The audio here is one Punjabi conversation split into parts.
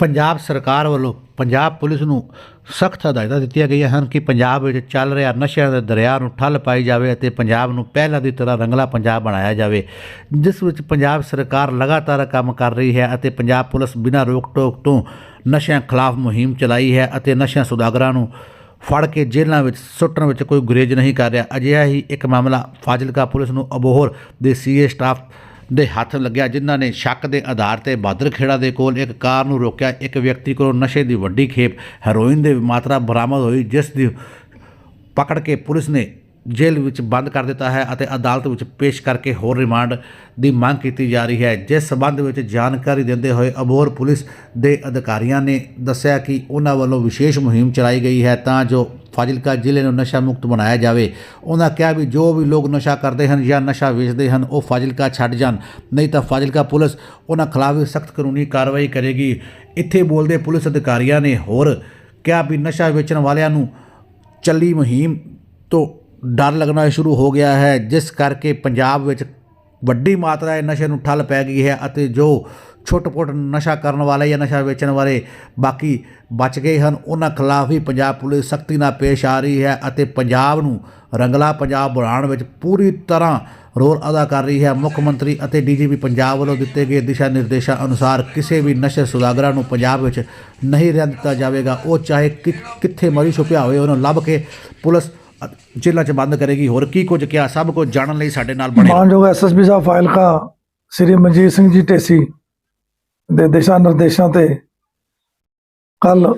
ਪੰਜਾਬ ਸਰਕਾਰ ਵੱਲੋਂ ਪੰਜਾਬ ਪੁਲਿਸ ਨੂੰ ਸਖਤ ਹਦਾਇਤਾਂ ਦਿੱਤੀਆਂ ਗਈਆਂ ਹਨ ਕਿ ਪੰਜਾਬ ਵਿੱਚ ਚੱਲ ਰਿਹਾ ਨਸ਼ਿਆਂ ਦੇ ਦਰਿਆ ਨੂੰ ਠੱਲ ਪਾਈ ਜਾਵੇ ਅਤੇ ਪੰਜਾਬ ਨੂੰ ਪਹਿਲਾਂ ਦੀ ਤਰ੍ਹਾਂ ਰੰਗਲਾ ਪੰਜਾਬ ਬਣਾਇਆ ਜਾਵੇ, ਜਿਸ ਵਿੱਚ ਪੰਜਾਬ ਸਰਕਾਰ ਲਗਾਤਾਰ ਕੰਮ ਕਰ ਰਹੀ ਹੈ ਅਤੇ ਪੰਜਾਬ ਪੁਲਿਸ ਬਿਨਾਂ ਰੋਕ ਟੋਕ ਤੋਂ ਨਸ਼ਿਆਂ ਖਿਲਾਫ ਮੁਹਿੰਮ ਚਲਾਈ ਹੈ ਅਤੇ ਨਸ਼ਿਆਂ ਸੁਦਾਗਰਾਂ ਨੂੰ ਫੜ ਕੇ ਜੇਲ੍ਹਾਂ ਵਿੱਚ ਸੁੱਟਣ ਵਿੱਚ ਕੋਈ ਗੁਰੇਜ਼ ਨਹੀਂ ਕਰ ਰਿਹਾ। ਅਜਿਹਾ ਹੀ ਇੱਕ ਮਾਮਲਾ ਫਾਜ਼ਿਲਕਾ ਪੁਲਿਸ ਨੂੰ ਅਬੋਹਰ ਦੇ ਸੀਏ ਸਟਾਫ ਦੇ ਹੱਥ ਲੱਗਿਆ ਜਿਨ੍ਹਾਂ ਨੇ ਸ਼ੱਕ ਦੇ ਆਧਾਰ ਤੇ ਬਾਦਰ ਖੇੜਾ ਦੇ ਕੋਲ ਇੱਕ ਕਾਰ ਨੂੰ ਰੋਕਿਆ। ਇੱਕ ਵਿਅਕਤੀ ਕੋਲੋਂ ਨਸ਼ੇ ਦੀ ਵੱਡੀ ਖੇਪ, ਹੈਰੋਇਨ ਦੇ ਮਾਤਰਾ ਬਰਾਮਦ ਹੋਈ, ਜਿਸ ਦੀ ਪਕੜ ਕੇ ਪੁਲਿਸ ਨੇ ਜੇਲ੍ਹ ਵਿੱਚ ਬੰਦ ਕਰ ਦਿੱਤਾ ਹੈ ਅਤੇ ਅਦਾਲਤ ਵਿੱਚ ਪੇਸ਼ ਕਰਕੇ ਹੋਰ ਰਿਮਾਂਡ ਦੀ ਮੰਗ ਕੀਤੀ ਜਾ ਰਹੀ ਹੈ। ਜਿਸ ਸਬੰਧ ਵਿੱਚ ਜਾਣਕਾਰੀ ਦਿੰਦੇ ਹੋਏ ਅਬੋਰ ਪੁਲਿਸ ਦੇ ਅਧਿਕਾਰੀਆਂ ਨੇ ਦੱਸਿਆ ਕਿ ਉਹਨਾਂ ਵੱਲੋਂ ਵਿਸ਼ੇਸ਼ ਮੁਹਿੰਮ ਚਲਾਈ ਗਈ ਹੈ ਤਾਂ ਜੋ ਫਾਜ਼ਿਲਕਾ ਜ਼ਿਲ੍ਹੇ ਨੂੰ ਨਸ਼ਾ ਮੁਕਤ ਬਣਾਇਆ ਜਾਵੇ। ਉਹਨਾਂ ਕਿਹਾ ਵੀ ਜੋ ਵੀ ਲੋਕ ਨਸ਼ਾ ਕਰਦੇ ਹਨ ਜਾਂ ਨਸ਼ਾ ਵੇਚਦੇ ਹਨ, ਉਹ ਫਾਜ਼ਿਲਕਾ ਛੱਡ ਜਾਣ। ਨਹੀਂ ਤਾਂ ਫਾਜ਼ਿਲਕਾ ਪੁਲਿਸ ਉਹਨਾਂ ਖਿਲਾਫ ਵੀ ਸਖਤ ਕਾਨੂੰਨੀ ਕਾਰਵਾਈ ਕਰੇਗੀ। ਇੱਥੇ ਬੋਲਦੇ ਪੁਲਿਸ ਅਧਿਕਾਰੀਆਂ ਨੇ ਹੋਰ ਕਿਹਾ ਵੀ ਨਸ਼ਾ ਵੇਚਣ ਵਾਲਿਆਂ ਨੂੰ ਚੱਲੀ ਮੁਹਿੰਮ ਤੋਂ ਡਰ ਲੱਗਣਾ ਸ਼ੁਰੂ ਹੋ ਗਿਆ ਹੈ, ਜਿਸ ਕਰਕੇ ਪੰਜਾਬ ਵਿੱਚ ਵੱਡੀ ਮਾਤਰਾ ਵਿੱਚ ਨਸ਼ੇ ਨੂੰ ਠੱਲ ਪੈ ਗਈ ਹੈ ਅਤੇ ਜੋ ਛੋਟ-ਪੋਟ ਨਸ਼ਾ ਕਰਨ ਵਾਲੇ ਜਾਂ ਨਸ਼ਾ ਵੇਚਣ ਵਾਲੇ ਬਾਕੀ ਬਚ ਗਏ ਹਨ, ਉਹਨਾਂ ਖਿਲਾਫ ਵੀ ਪੰਜਾਬ ਪੁਲਿਸ ਸਖਤੀ ਨਾਲ ਪੇਸ਼ ਆ ਰਹੀ ਹੈ ਅਤੇ ਪੰਜਾਬ ਨੂੰ ਰੰਗਲਾ ਪੰਜਾਬ ਬਣਾਉਣ ਵਿੱਚ ਪੂਰੀ ਤਰ੍ਹਾਂ ਰੋਲ ਅਦਾ ਕਰ ਰਹੀ ਹੈ। ਮੁੱਖ ਮੰਤਰੀ ਅਤੇ ਡੀਜੀਪੀ ਪੰਜਾਬ ਵੱਲੋਂ ਦਿੱਤੇ ਗਏ ਦਿਸ਼ਾ ਨਿਰਦੇਸ਼ਾਂ ਅਨੁਸਾਰ ਕਿਸੇ ਵੀ ਨਸ਼ੇ ਸੁਦਾਗਰਾਂ ਨੂੰ ਪੰਜਾਬ ਵਿੱਚ ਨਹੀਂ ਰਹਿਣ ਦਿੱਤਾ ਜਾਵੇਗਾ। ਉਹ ਚਾਹੇ ਕਿ- ਕਿੱਥੇ ਮਰੀ ਛੁਪਿਆ ਹੋਵੇ, ਉਹਨੂੰ ਲੱਭ ਕੇ ਪੁਲਿਸ ਜੇਲ੍ਹਾਂ 'ਚ ਬੰਦ ਕਰੇਗੀ, ਹੋਰ ਕੀ ਕੁਝ ਕਿਹਾ? ਸਭ ਕੁਝ ਜਾਣਨ ਲਈ ਸਾਡੇ ਨਾਲ ਬਣੇ ਮਾਨਯੋਗ ਐਸਐਸਪੀ ਸਾਹਿਬ ਫਾਇਲਕਾ ਸ੍ਰੀ ਮਨਜੀਤ ਸਿੰਘ ਜੀ ਢੇਸੀ ਦੇ ਦਿਸ਼ਾ ਨਿਰਦੇਸ਼ਾਂ ਤੇ ਕੱਲ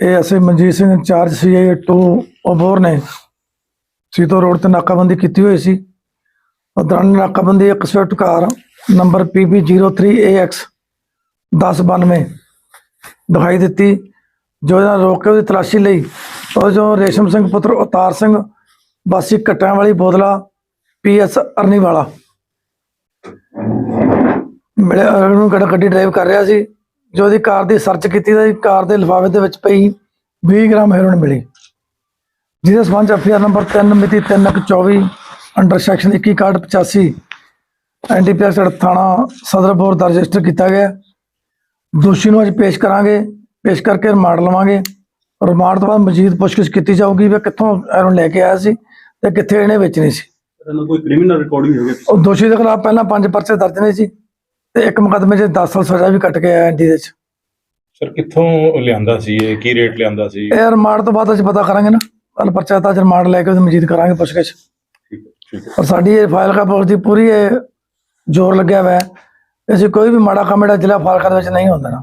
ASA Manjit Singh in charge CA 2 Abohar ਨੇ ਸੀਤੋ ਰੋਡ ਤੇ ਨਾਕਾਬੰਦੀ ਕੀਤੀ ਹੋਈ ਸੀ। ਦੌਰਾਨ ਨਾਕਾਬੰਦੀ ਇੱਕ ਸਵਿਫਟ ਕਾਰ ਨੰਬਰ PB03AX 1092 ਦਿਖਾਈ ਦਿੱਤੀ, ਜੋ ਇਹਨਾਂ ਰੋਕ ਕੇ ਉਹਦੀ ਤਲਾਸ਼ੀ ਲਈ ਉਹ ਜੋ ਰੇਸ਼ਮ ਸਿੰਘ ਪੁੱਤਰ ਅਵਤਾਰ ਸਿੰਘ, ਵਾਸੀ ਕਟਾਂ ਵਾਲੀ ਬੋਦਲਾ ਪੀਐਸ ਅਰਨੀ ਵਾਲਾ ਮਿਲਿਆ ਨੂੰ ਗੱਡ ਗੱਡੀ ਡਰਾਈਵ ਕਰ ਰਿਹਾ ਸੀ, ਜੋ ਉਹਦੀ ਕਾਰ ਦੀ ਸਰਚ ਕੀਤੀ ਤਾਂ ਕਾਰ ਦੇ ਲਿਫਾਫੇ ਦੇ ਵਿੱਚ ਪਈ 20 ਗ੍ਰਾਮ ਹੈਰੋਇਨ ਮਿਲੀ। ਜਿਹਦੇ ਸਬੰਧ ਐਫਆਰ ਨੰਬਰ 3 ਮਿਤੀ 3124 ਅੰਡਰ ਸੈਕਸ਼ਨ 2185 ਐਨਡੀਪੀਐਸ ਥਾਣਾ ਸਦਰਪੁਰ ਦਾ ਰਜਿਸਟਰ ਕੀਤਾ ਗਿਆ। ਦੋਸ਼ੀ ਨੂੰ ਅੱਜ ਪੇਸ਼ ਕਰਾਂਗੇ, ਪੇਸ਼ ਕਰਕੇ ਰਿਮਾਂਡ ਲਵਾਂਗੇ। ਰਿਮਾਂਡ ਤੋਂ ਬਾਅਦ ਮਜ਼ੀਦ ਪੁੱਛਗਿੱਛ ਕੀਤੀ ਜਾਊਗੀ ਵੀ ਕਿੱਥੋਂ ਹੈਰੋਇਨ ਲੈ ਕੇ ਆਇਆ ਸੀ ਤੇ ਕਿੱਥੇ ਇਹਨੇ ਵੇਚਣੀ ਸੀ। ਇਹਨਾਂ ਕੋਈ ਕ੍ਰਿਮੀਨਲ ਰਿਕਾਰਡਿੰਗ ਹੋ ਗਿਆ ਉਹ ਦੋਸ਼ੀ ਦੇ ਖਿਲਾਫ ਪਹਿਲਾਂ ਪੰਜ ਪਰਚੇ ਦਰਜ ਨੇ ਸੀ ਤੇ ਇੱਕ ਮੁਕੱਦਮੇ 'ਚ 10 ਸਾਲ ਸਜ਼ਾ ਵੀ ਕੱਟ ਕੇ ਆਇਆ ਐਨਡੀ ਦੇ 'ਚ। ਸਰ ਕਿੱਥੋਂ ਲਿਆਂਦਾ ਸੀ ਇਹ? ਕੀ ਰੇਟ ਲਿਆਂਦਾ ਸੀ? ਇਹ ਰਿਮਾਂਡ ਤੋਂ ਬਾਅਦ ਅਸੀਂ ਪਤਾ ਕਰਾਂਗੇ ਨਾ। ਕੱਲ ਪਰਚਾ ਤਾਂ ਰਿਮਾਂਡ ਲੈ ਕੇ ਉਹਦੀ ਮਜੀਦ ਕਰਾਂਗੇ ਪੁੱਛਗਿੱਛ। ਠੀਕ ਹੈ ਠੀਕ ਹੈ। ਔਰ ਸਾਡੀ ਇਹ ਫਾਈਲ ਕਾ ਪੁਲਿਸ ਦੀ ਪੂਰੀ ਇਹ ਜ਼ੋਰ ਲੱਗਿਆ ਹੋਇਆ ਹੈ। ਅਸੀਂ ਕੋਈ ਵੀ ਮਾੜਾ ਕੰਮ ਜਿਹੜਾ ਜ਼ਿਲ੍ਹਾ ਫਾਈਲ ਦੇ ਵਿੱਚ ਨਹੀਂ ਹੁੰਦਾ ਨਾ।